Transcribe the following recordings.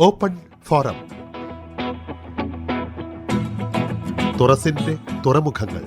Open forum. തുറസിന്റെ തുറമുഖങ്ങൾ.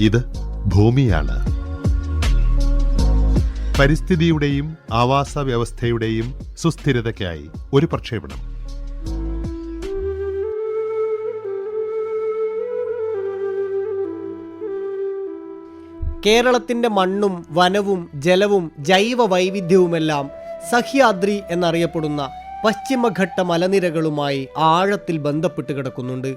ഇത് ഭൂമിയാണ്. പരിസ്ഥിതിയുടെയും ആവാസ വ്യവസ്ഥയുടെയും സുസ്ഥിരതയ്ക്കായി ഒരു പ്രക്ഷേപണം. കേരളത്തിന്റെ മണ്ണും വനവും ജലവും ജൈവ വൈവിധ്യവുമെല്ലാം സഹ്യാദ്രി എന്നറിയപ്പെടുന്ന പശ്ചിമഘട്ട മലനിരകളുമായി ആഴത്തിൽ ബന്ധപ്പെട്ട് കിടക്കുന്നുണ്ട്.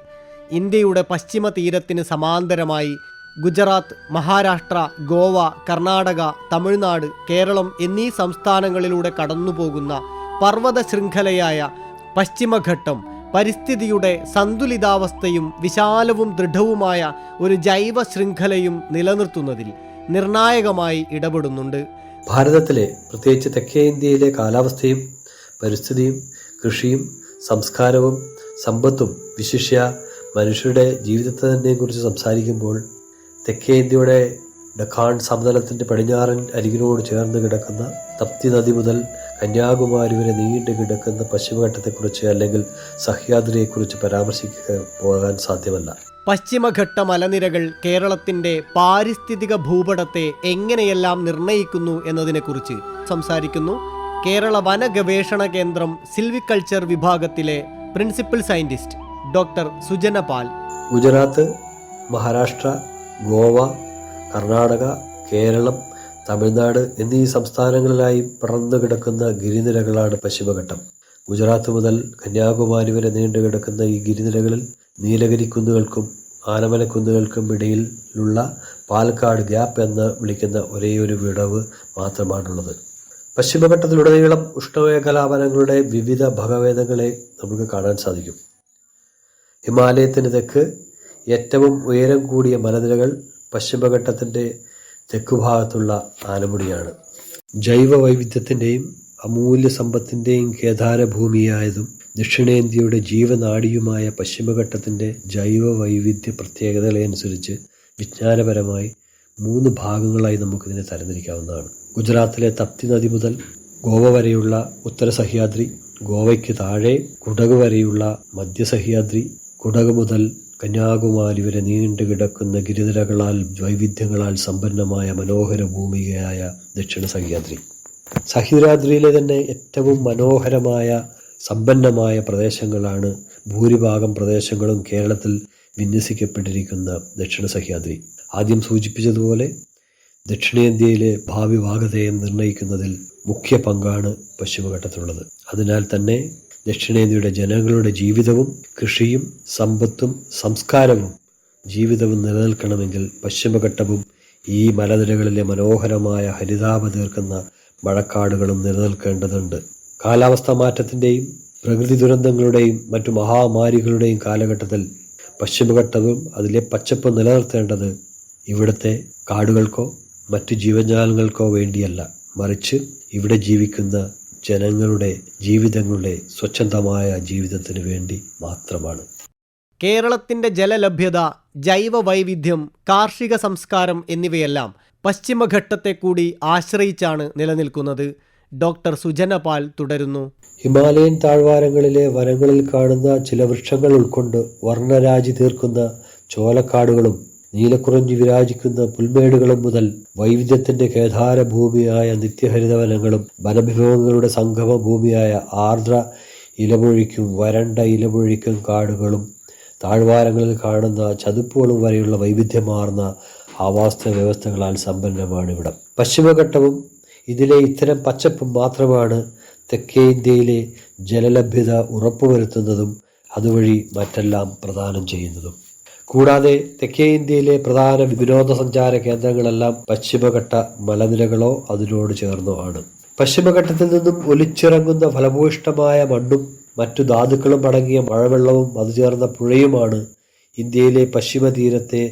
ഇന്ത്യയുടെ പശ്ചിമ തീരത്തിന് സമാന്തരമായി ഗുജറാത്ത് മഹാരാഷ്ട്ര ഗോവ കർണാടക തമിഴ്നാട് കേരളം എന്നീ സംസ്ഥാനങ്ങളിലൂടെ കടന്നുപോകുന്ന പർവത ശൃംഖലയായ പശ്ചിമഘട്ടം പരിസ്ഥിതിയുടെ സന്തുലിതാവസ്ഥയും വിശാലവും ദൃഢവുമായ ഒരു ജൈവ ശൃംഖലയും നിലനിർത്തുന്നതിൽ നിർണായകമായി ഇടപെടുന്നുണ്ട്. ഭാരതത്തിലെ പ്രത്യേകിച്ച് തെക്കേ ഇന്ത്യയിലെ കാലാവസ്ഥയും പരിസ്ഥിതിയും കൃഷിയും സംസ്കാരവും സമ്പത്തും വിശിഷ്യ മനുഷ്യരുടെ ജീവിതത്തെ തന്നെ കുറിച്ച് സംസാരിക്കുമ്പോൾ തെക്കേ ഇന്ത്യയുടെ ഡഖാൺ സമതലത്തിന്റെ പടിഞ്ഞാറൻ അരികിനോട് ചേർന്ന് കിടക്കുന്ന തപ്തി നദി മുതൽ കന്യാകുമാരി വരെ നീണ്ടു കിടക്കുന്ന പശ്ചിമഘട്ടത്തെക്കുറിച്ച് അല്ലെങ്കിൽ സഹ്യാദ്രിയെക്കുറിച്ച് പരാമർശിക്കാൻ പോകാൻ സാധ്യമല്ല. പശ്ചിമഘട്ട മലനിരകൾ കേരളത്തിന്റെ പാരിസ്ഥിതിക ഭൂപടത്തെ എങ്ങനെയെല്ലാം നിർണയിക്കുന്നു എന്നതിനെക്കുറിച്ച് സംസാരിക്കുന്നു. കേരള വന ഗവേഷണ കേന്ദ്രം സിൽവിക്കൾച്ചർ വിഭാഗത്തിലെ പ്രിൻസിപ്പൽ സയന്റിസ്റ്റ് ഡോക്ടർ സുജന പാൽ. ഗുജറാത്ത് മഹാരാഷ്ട്ര ഗോവ കർണാടക കേരളം തമിഴ്നാട് എന്നീ സംസ്ഥാനങ്ങളിലായി പടർന്നു കിടക്കുന്ന ഗിരിനിരകളാണ് പശ്ചിമഘട്ടം. ഗുജറാത്ത് മുതൽ കന്യാകുമാരി വരെ നീണ്ടു കിടക്കുന്ന ഈ ഗിരിനിരകളിൽ നീലഗിരി കുന്നുകൾക്കും ആനമലക്കുന്നുകൾക്കും ഇടയിലുള്ള പാലക്കാട് ഗ്യാപ്പ് എന്ന് വിളിക്കുന്ന ഒരേയൊരു വിടവ് മാത്രമാണുള്ളത്. പശ്ചിമഘട്ടത്തിലുടനീളം ഉഷ്ണമേഖലാവനങ്ങളുടെ വിവിധ ഭഗവേദങ്ങളെ നമുക്ക് കാണാൻ സാധിക്കും. ഹിമാലയത്തിന് തെക്ക് ഏറ്റവും ഉയരം കൂടിയ മലനിരകൾ പശ്ചിമഘട്ടത്തിന്റെ തെക്കുഭാഗത്തുള്ള ആലമുടിയാണ് ജൈവ വൈവിധ്യത്തിന്റെയും അമൂല്യ സമ്പത്തിന്റെയും കേദാരഭൂമിയായതും ദക്ഷിണേന്ത്യയുടെ ജീവനാഡിയുമായ പശ്ചിമഘട്ടത്തിന്റെ ജൈവ വൈവിധ്യ പ്രത്യേകതകളനുസരിച്ച് വിജ്ഞാനപരമായി മൂന്ന് ഭാഗങ്ങളായി നമുക്കിതിനെ തരംതിരിക്കാവുന്നതാണ്. ഗുജറാത്തിലെ തപ്തി നദി മുതൽ ഗോവ വരെയുള്ള ഉത്തര സഹ്യാദ്രി ഗോവയ്ക്ക് താഴെ കുടക് വരെയുള്ള മധ്യ സഹ്യാദ്രി കുടക് മുതൽ കന്യാകുമാരി വരെ നീണ്ടു കിടക്കുന്ന ഗിരിനിരകളാൽ വൈവിധ്യങ്ങളാൽ സമ്പന്നമായ മനോഹര ഭൂമികയായ ദക്ഷിണ സഹ്യാദ്രി. സഹ്യാദ്രിയിലെ തന്നെ ഏറ്റവും മനോഹരമായ സമ്പന്നമായ പ്രദേശങ്ങളാണ് ഭൂരിഭാഗം പ്രദേശങ്ങളും കേരളത്തിൽ വിന്യസിക്കപ്പെട്ടിരിക്കുന്ന ദക്ഷിണ സഹ്യാദ്രി. ആദ്യം സൂചിപ്പിച്ചതുപോലെ ദക്ഷിണേന്ത്യയിലെ ഭാവി ഭാഗതയെ നിർണയിക്കുന്നതിൽ മുഖ്യ പങ്കാണ് പശ്ചിമഘട്ടത്തിലുള്ളത്. അതിനാൽ തന്നെ ദക്ഷിണേന്ത്യയുടെ ജനങ്ങളുടെ ജീവിതവും കൃഷിയും സമ്പത്തും സംസ്കാരവും ജീവിതവും നിലനിൽക്കണമെങ്കിൽ പശ്ചിമഘട്ടവും ഈ മലനിരകളിലെ മനോഹരമായ ഹരിതാപ തീർക്കുന്ന മഴക്കാടുകളും നിലനിൽക്കേണ്ടതുണ്ട്. കാലാവസ്ഥാ മാറ്റത്തിന്റെയും പ്രകൃതി ദുരന്തങ്ങളുടെയും മറ്റു മഹാമാരികളുടെയും കാലഘട്ടത്തിൽ പശ്ചിമഘട്ടവും അതിലെ പച്ചപ്പ് നിലനിർത്തേണ്ടത് ഇവിടുത്തെ കാടുകൾക്കോ മറ്റു ജീവജാലങ്ങൾക്കോ വേണ്ടിയല്ല. മറിച്ച് ഇവിടെ ജീവിക്കുന്ന ജനങ്ങളുടെ ജീവിതങ്ങളുടെ സ്വച്ഛന്തമായ ജീവിതത്തിന് വേണ്ടി മാത്രമാണ്. കേരളത്തിന്റെ ജലലഭ്യത ജൈവ വൈവിധ്യം കാർഷിക സംസ്കാരം എന്നിവയെല്ലാം പശ്ചിമഘട്ടത്തെ കൂടി ആശ്രയിച്ചാണ് നിലനിൽക്കുന്നത്. ഡോക്ടർ സുജനപാൽ തുടരുന്നു. ഹിമാലയൻ താഴ്വാരങ്ങളിലെ വനങ്ങളിൽ കാണുന്ന ചില വൃക്ഷങ്ങൾ ഉൾക്കൊണ്ട് വർണരാജി തീർക്കുന്ന ചോലക്കാടുകളും നീലക്കുറഞ്ഞു വിരാജിക്കുന്ന പുൽമേടുകളും മുതൽ വൈവിധ്യത്തിന്റെ കേദാരഭൂമിയായ നിത്യഹരിതവനങ്ങളും വനവിഭവങ്ങളുടെ സംഗമ ഭൂമിയായ ആർദ്ര ഇലമൊഴിക്കും വരണ്ട ഇലമൊഴിക്കും കാടുകളും താഴ്വാരങ്ങളിൽ കാണുന്ന ചതുപ്പുകളും വരെയുള്ള വൈവിധ്യമാർന്ന ആവാസ വ്യവസ്ഥകളാൽ സമ്പന്നമാണ് ഇവിടം പശ്ചിമഘട്ടവും ഇതിലെ ഇത്തരം പച്ചപ്പും മാത്രമാണ് തെക്കേ ഇന്ത്യയിലെ ജലലഭ്യത ഉറപ്പുവരുത്തുന്നതും അതുവഴി മറ്റെല്ലാം പ്രദാനം ചെയ്യുന്നതും. കൂടാതെ തെക്കേ ഇന്ത്യയിലെ പ്രധാന വിനോദസഞ്ചാര കേന്ദ്രങ്ങളെല്ലാം പശ്ചിമഘട്ട മലനിരകളോ അതിനോട് ചേർന്നോ ആണ്. പശ്ചിമഘട്ടത്തിൽ നിന്നും ഒലിച്ചിറങ്ങുന്ന ഫലഭൂയിഷ്ടമായ മണ്ണും മറ്റു ധാതുക്കളും അടങ്ങിയ മഴവെള്ളവും അത് ചേർന്ന പുഴയുമാണ് ഇന്ത്യയിലെ പശ്ചിമ തീരത്തെ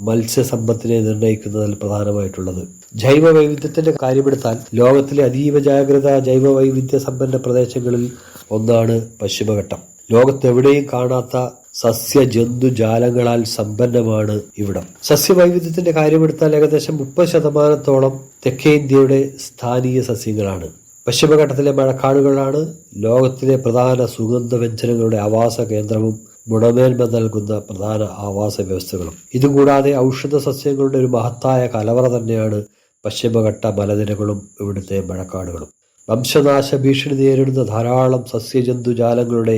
മത്സ്യസമ്പത്തിനെ നിർണയിക്കുന്നതിൽ പ്രധാനമായിട്ടുള്ളത്. ജൈവ വൈവിധ്യത്തിന്റെ കാര്യമെടുത്താൽ ലോകത്തിലെ അതീവ ജാഗ്രത ജൈവ വൈവിധ്യ സമ്പന്ന പ്രദേശങ്ങളിൽ ഒന്നാണ് പശ്ചിമഘട്ടം. ലോകത്തെവിടെയും കാണാത്ത സസ്യ ജന്തുജാലങ്ങളാൽ സമ്പന്നമാണ് ഇവിടം. സസ്യവൈവിധ്യത്തിന്റെ കാര്യമെടുത്താൽ ഏകദേശം മുപ്പത് ശതമാനത്തോളം തെക്കേ ഇന്ത്യയുടെ സ്ഥാനീയ സസ്യങ്ങളാണ്. പശ്ചിമഘട്ടത്തിലെ മഴക്കാടുകളാണ് ലോകത്തിലെ പ്രധാന സുഗന്ധവ്യഞ്ജനങ്ങളുടെ ആവാസ കേന്ദ്രവും ഗുണമേന്മ നൽകുന്ന പ്രധാന ആവാസ വ്യവസ്ഥകളും. ഇതുകൂടാതെ ഔഷധ സസ്യങ്ങളുടെ ഒരു മഹത്തായ കലവറ തന്നെയാണ് പശ്ചിമഘട്ട മലനിരകളും ഇവിടുത്തെ മഴക്കാടുകളും. വംശനാശ ഭീഷണി നേരിടുന്ന ധാരാളം സസ്യജന്തുജാലങ്ങളുടെ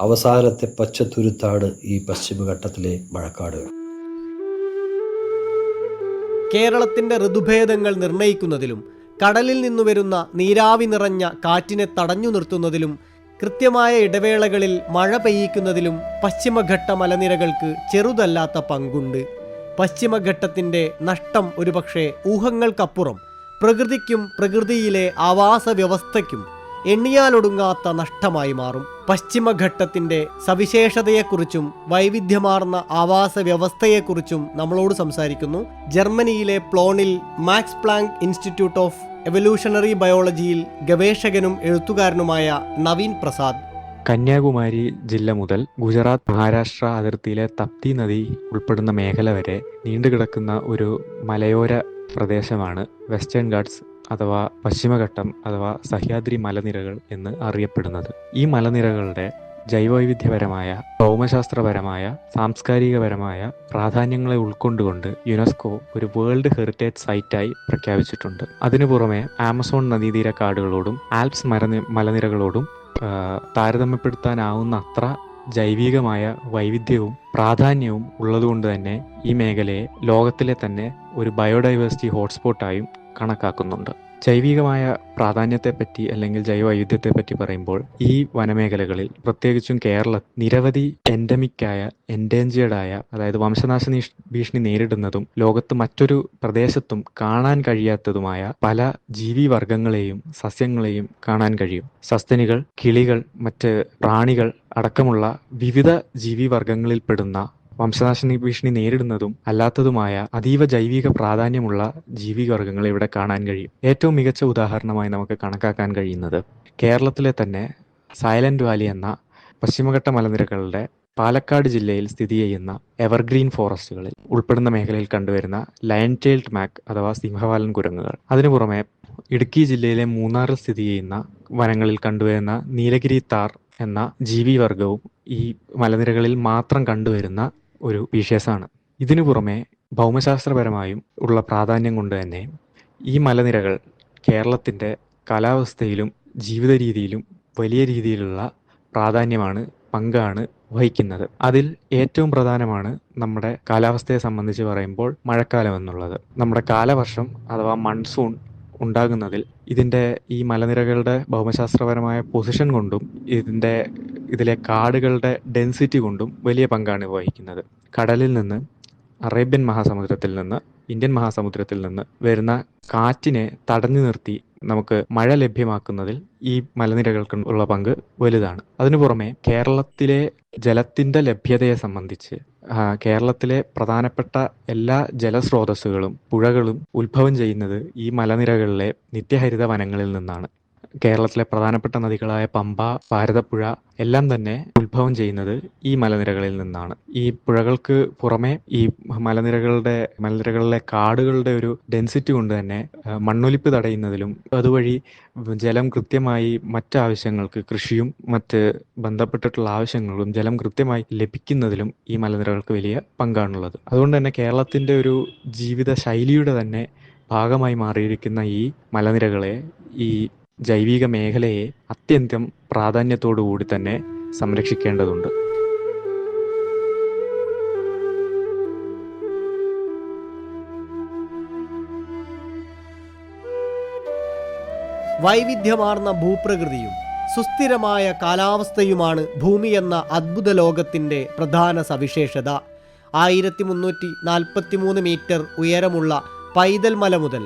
അവസാനത്തെ പച്ചത്തുരുത്താണ് ഈ പശ്ചിമഘട്ടത്തിലെ മഴക്കാടുകൾ. കേരളത്തിന്റെ ഋതുഭേദങ്ങൾ നിർണയിക്കുന്നതിലും കടലിൽ നിന്നു വരുന്ന നീരാവി നിറഞ്ഞ കാറ്റിനെ തടഞ്ഞു നിർത്തുന്നതിലും കൃത്യമായ ഇടവേളകളിൽ മഴ പെയ്യിക്കുന്നതിലും പശ്ചിമഘട്ട മലനിരകൾക്ക് ചെറുതല്ലാത്ത പങ്കുണ്ട്. പശ്ചിമഘട്ടത്തിന്റെ നഷ്ടം ഒരുപക്ഷെ ഊഹങ്ങൾക്കപ്പുറം പ്രകൃതിക്കും പ്രകൃതിയിലെ ആവാസ വ്യവസ്ഥയ്ക്കും എണ്ണിയാലൊടുങ്ങാത്ത നഷ്ടമായി മാറും. പശ്ചിമഘട്ടത്തിന്റെ സവിശേഷതയെക്കുറിച്ചും വൈവിധ്യമാർന്ന ആവാസ വ്യവസ്ഥയെക്കുറിച്ചും നമ്മളോട് സംസാരിക്കുന്നു. ജർമ്മനിയിലെ പ്ലോണിൽ Max Planck institute of evolutionary ബയോളജിയിൽ ഗവേഷകനും എഴുത്തുകാരനുമായ നവീൻ പ്രസാദ്. കന്യാകുമാരി ജില്ല മുതൽ ഗുജറാത്ത് മഹാരാഷ്ട്ര അതിർത്തിയിലെ തപ്തി നദി ഉൾപ്പെടുന്ന മേഖല വരെ നീണ്ടുകിടക്കുന്ന ഒരു മലയോര പ്രദേശമാണ് വെസ്റ്റേൺ ഗാട്സ് അഥവാ പശ്ചിമഘട്ടം അഥവാ സഹ്യാദ്രി മലനിരകൾ എന്ന് അറിയപ്പെടുന്നത്. ഈ മലനിരകളുടെ ജൈവവൈവിധ്യപരമായ ഭൗമശാസ്ത്രപരമായ സാംസ്കാരികപരമായ പ്രാധാന്യങ്ങളെ ഉൾക്കൊണ്ടുകൊണ്ട് യുനെസ്കോ ഒരു വേൾഡ് ഹെറിറ്റേജ് സൈറ്റായി പ്രഖ്യാപിച്ചിട്ടുണ്ട്. അതിനു പുറമെ ആമസോൺ നദീതീര കാടുകളോടും ആൽപ്സ് മരനി മലനിരകളോടും താരതമ്യപ്പെടുത്താനാവുന്ന അത്ര ജൈവികമായ വൈവിധ്യവും പ്രാധാന്യവും ഉള്ളതുകൊണ്ട് തന്നെ ഈ മേഖലയെ ലോകത്തിലെ തന്നെ ഒരു ബയോഡൈവേഴ്സിറ്റി ഹോട്ട്സ്പോട്ടായും കണക്കാക്കുന്നുണ്ട്. ജൈവികമായ പ്രാധാന്യത്തെപ്പറ്റി അല്ലെങ്കിൽ ജൈവവൈവിധ്യത്തെപ്പറ്റി പറയുമ്പോൾ ഈ വനമേഖലകളിൽ പ്രത്യേകിച്ചും കേരള നിരവധി എൻഡമിക്കായ എൻഡേഞ്ചേർഡായ അതായത് വംശനാശ ഭീഷണി നേരിടുന്നതും ലോകത്ത് മറ്റൊരു പ്രദേശത്തും കാണാൻ കഴിയാത്തതുമായ പല ജീവിവർഗങ്ങളെയും സസ്യങ്ങളെയും കാണാൻ കഴിയും. സസ്തനികൾ കിളികൾ മറ്റ് പ്രാണികൾ അടക്കമുള്ള വിവിധ ജീവിവർഗങ്ങളിൽപ്പെടുന്ന വംശനാശ ഭീഷണി നേരിടുന്നതും അല്ലാത്തതുമായ അതീവ ജൈവിക പ്രാധാന്യമുള്ള ജീവികവർഗങ്ങൾ ഇവിടെ കാണാൻ കഴിയും. ഏറ്റവും മികച്ച ഉദാഹരണമായി നമുക്ക് കണക്കാക്കാൻ കഴിയുന്നത് കേരളത്തിലെ തന്നെ സൈലന്റ് വാലി എന്ന പശ്ചിമഘട്ട മലനിരകളുടെ പാലക്കാട് ജില്ലയിൽ സ്ഥിതി ചെയ്യുന്ന എവർഗ്രീൻ ഫോറസ്റ്റുകളിൽ ഉൾപ്പെടുന്ന മേഖലയിൽ കണ്ടുവരുന്ന ലയൺ ടൈൽഡ് മാക് അഥവാ സിംഹവാലൻ കുരങ്ങുകൾ. അതിനു പുറമെ ഇടുക്കി ജില്ലയിലെ മൂന്നാറിൽ സ്ഥിതി ചെയ്യുന്ന വനങ്ങളിൽ കണ്ടുവരുന്ന നീലഗിരി താർ എന്ന ജീവിവർഗവും ഈ മലനിരകളിൽ മാത്രം കണ്ടുവരുന്ന ഒരു സ്പീഷ്യസാണ് ഇതിനു പുറമെ ഭൗമശാസ്ത്രപരമായും ഉള്ള പ്രാധാന്യം കൊണ്ട് തന്നെ ഈ മലനിരകൾ കേരളത്തിന്റെ കാലാവസ്ഥയിലും ജീവിത രീതിയിലും വലിയ രീതിയിലുള്ള പ്രാധാന്യമാണ് പങ്കാണ് വഹിക്കുന്നത്. അതിൽ ഏറ്റവും പ്രധാനമാണ് നമ്മുടെ കാലാവസ്ഥയെ സംബന്ധിച്ച് പറയുമ്പോൾ മഴക്കാലം എന്നുള്ളത്. നമ്മുടെ കാലവർഷം അഥവാ മൺസൂൺ ഉണ്ടാകുന്നതിൽ ഇതിന്റെ ഈ മലനിരകളുടെ ഭൗമശാസ്ത്രപരമായ പൊസിഷൻ കൊണ്ടും ഇതിന്റെ ഇതിലെ കാടുകളുടെ ഡെൻസിറ്റി കൊണ്ടും വലിയ പങ്കാണ് വഹിക്കുന്നത്. കടലിൽ നിന്ന് അറേബ്യൻ മഹാസമുദ്രത്തിൽ നിന്ന് ഇന്ത്യൻ മഹാസമുദ്രത്തിൽ നിന്ന് വരുന്ന കാറ്റിനെ തടഞ്ഞു നിർത്തി നമുക്ക് മഴ ലഭ്യമാക്കുന്നതിൽ ഈ മലനിരകൾക്ക് ഉള്ള പങ്ക് വലുതാണ്. അതിനു പുറമെ കേരളത്തിലെ ജലത്തിന്റെ ലഭ്യതയെ സംബന്ധിച്ച് കേരളത്തിലെ പ്രധാനപ്പെട്ട എല്ലാ ജലസ്രോതസ്സുകളും പുഴകളും ഉത്ഭവം ചെയ്യുന്നത് ഈ മലനിരകളിലെ നിത്യഹരിത വനങ്ങളിൽ നിന്നാണ്. കേരളത്തിലെ പ്രധാനപ്പെട്ട നദികളായ പമ്പ ഭാരതപ്പുഴ എല്ലാം തന്നെ ഉത്ഭവം ചെയ്യുന്നത് ഈ മലനിരകളിൽ നിന്നാണ്. ഈ പുഴകൾക്ക് പുറമെ ഈ മലനിരകളുടെ മലനിരകളിലെ കാടുകളുടെ ഒരു ഡെൻസിറ്റി കൊണ്ട് തന്നെ മണ്ണൊലിപ്പ് തടയുന്നതിലും അതുവഴി ജലം കൃത്യമായി മറ്റാവശ്യങ്ങൾക്ക് കൃഷിയും മറ്റ് ബന്ധപ്പെട്ടിട്ടുള്ള ആവശ്യങ്ങളും ജലം കൃത്യമായി ലഭിക്കുന്നതിലും ഈ മലനിരകൾക്ക് വലിയ പങ്കാണുള്ളത്. അതുകൊണ്ട് തന്നെ കേരളത്തിന്റെ ഒരു ജീവിത ശൈലിയുടെ തന്നെ ഭാഗമായി മാറിയിരിക്കുന്ന ഈ മലനിരകളെ ഈ ജൈവിക മേഖലയെ അത്യന്തം പ്രാധാന്യത്തോടു കൂടി തന്നെ സംരക്ഷിക്കേണ്ടതുണ്ട്. വൈവിധ്യമാർന്ന ഭൂപ്രകൃതിയും സുസ്ഥിരമായ കാലാവസ്ഥയുമാണ് ഭൂമി എന്ന അദ്ഭുത ലോകത്തിന്റെ പ്രധാന സവിശേഷത. ആയിരത്തി മുന്നൂറ്റി നാൽപ്പത്തി മൂന്ന് മീറ്റർ ഉയരമുള്ള പൈതൽ മല മുതൽ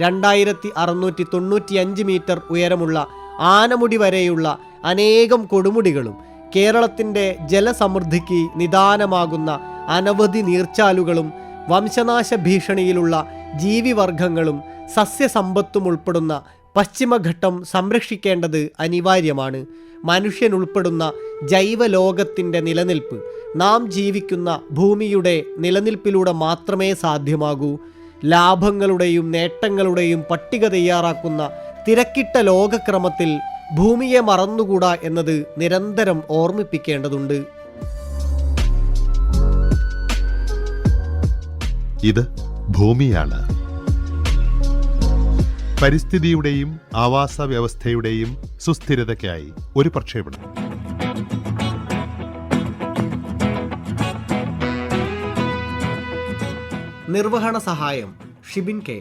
രണ്ടായിരത്തി അറുന്നൂറ്റി തൊണ്ണൂറ്റിയഞ്ച് മീറ്റർ ഉയരമുള്ള ആനമുടി വരെയുള്ള അനേകം കൊടുമുടികളും കേരളത്തിന്റെ ജലസമൃദ്ധിക്ക് നിദാനമാകുന്ന അനവധി നീർച്ചാലുകളും വംശനാശ ഭീഷണിയിലുള്ള ജീവിവർഗങ്ങളും സസ്യസമ്പത്തും ഉൾപ്പെടുന്ന പശ്ചിമഘട്ടം സംരക്ഷിക്കേണ്ടത് അനിവാര്യമാണ്. മനുഷ്യനുൾപ്പെടുന്ന ജൈവലോകത്തിന്റെ നിലനിൽപ്പ് നാം ജീവിക്കുന്ന ഭൂമിയുടെ നിലനിൽപ്പിലൂടെ മാത്രമേ സാധ്യമാകൂ. ലാഭങ്ങളുടെയും നേട്ടങ്ങളുടെയും പട്ടിക തയ്യാറാക്കുന്ന തിരക്കിട്ട ലോകക്രമത്തിൽ ഭൂമിയെ മറന്നുകൂടാ എന്നത് നിരന്തരം ഓർമ്മിപ്പിക്കേണ്ടതുണ്ട്. ഇത് ഭൂമിയാണ്. പരിസ്ഥിതിയുടെയും ആവാസ വ്യവസ്ഥയുടെയും സുസ്ഥിരതയ്ക്കായി ഒരു പ്രക്ഷേപണം. നിർവഹണ സഹായം ഷിബിൻ കെ.